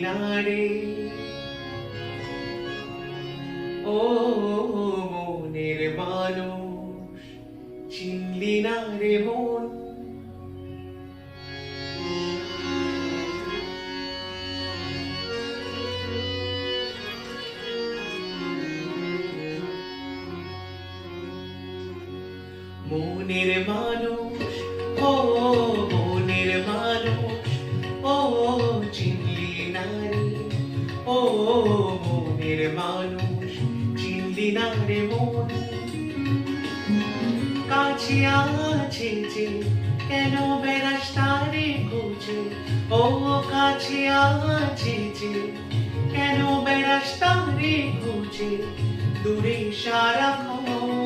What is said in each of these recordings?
কিনারে ও মনের মানুষ চিনলি না রে মন মনের মানুষ ও মনের মানুষ ও রে ও মনের মানুষ চিনলি না রে মন। কাছে আছে যে কেন বেড়াস তারে খুঁজে? ও কাছে আছে যে কেন বেড়াস তারে খুঁজে? দূরে সারা মনের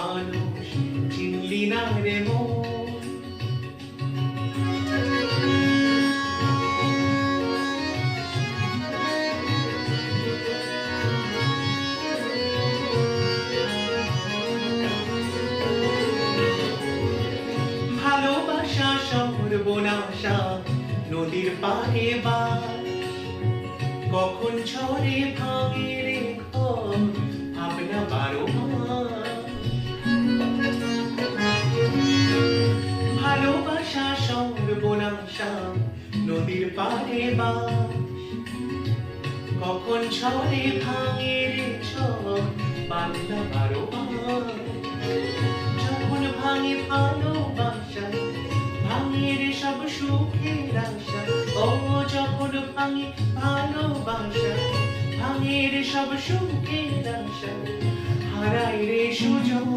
মানুষ চিনলি না রে মন ভালোবাসা নদীর বা কখন ঝরে ভাঙে সর্বনাশা নদীর পারে কখন ঝরে ভাঙে রে বাংলা বারো যখন ভাঙে ভালোবাসা ভাঙে রে সব সুখের আশা। ও যখন ভাঙে ভালোবাসা ভাঙে রে সব সুখের আশা। হারাই রে সুযোগ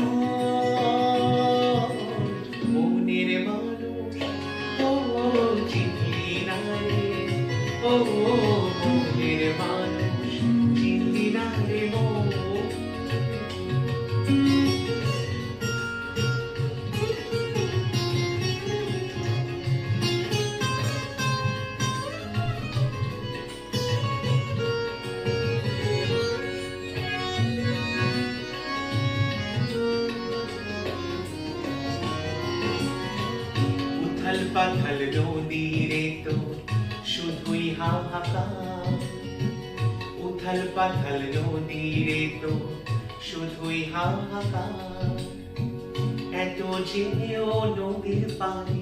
পাথাল নদীরে তো শুধুই হাহাকার উথাল পাথাল নদীরে তো শুধুই হাহাকার এত জেনেও নদীর পানি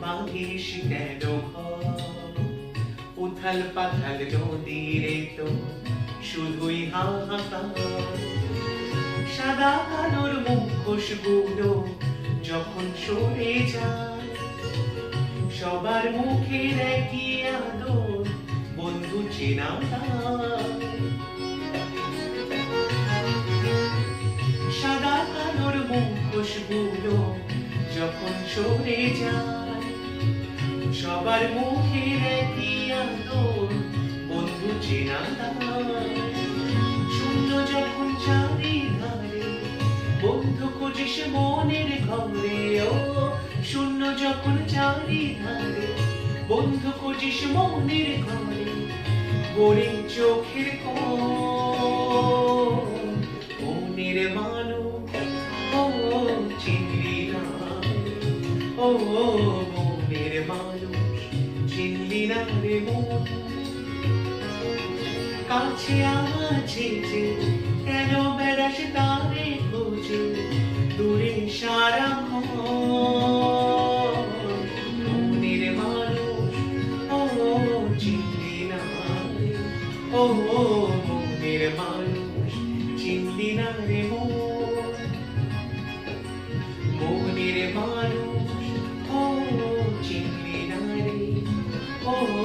বাঁধিস কেন উথাল পাথাল নদীরে তো শুধুই হাহাকার। সাদা কালোর মুখোশগুলো যখন সরে যায় সবার মুখের একই আদর বন্ধু চেনা তার। সাদা কালোর মুখোশগুলো যখন সরে যায় সবার মুখের একই আদর, বন্ধু চেনা তার। শূন্য যখন চারিধারে বন্ধু খুঁজিস মনের ঘরে, ও শূন্য যখন চারিধারে বন্ধু খুঁজিস মনের ঘরে গড়ে চোখের কোণ। মনের মানুষ, ও চিনলি না। ও মনের মানুষ, চিনলি না রে মন। কাছে আছে যে, কেন বেড়াস তারে খুঁজে? দূরে সারা মনের চিনলি না রে মনের মানুষ ও চিনলি ও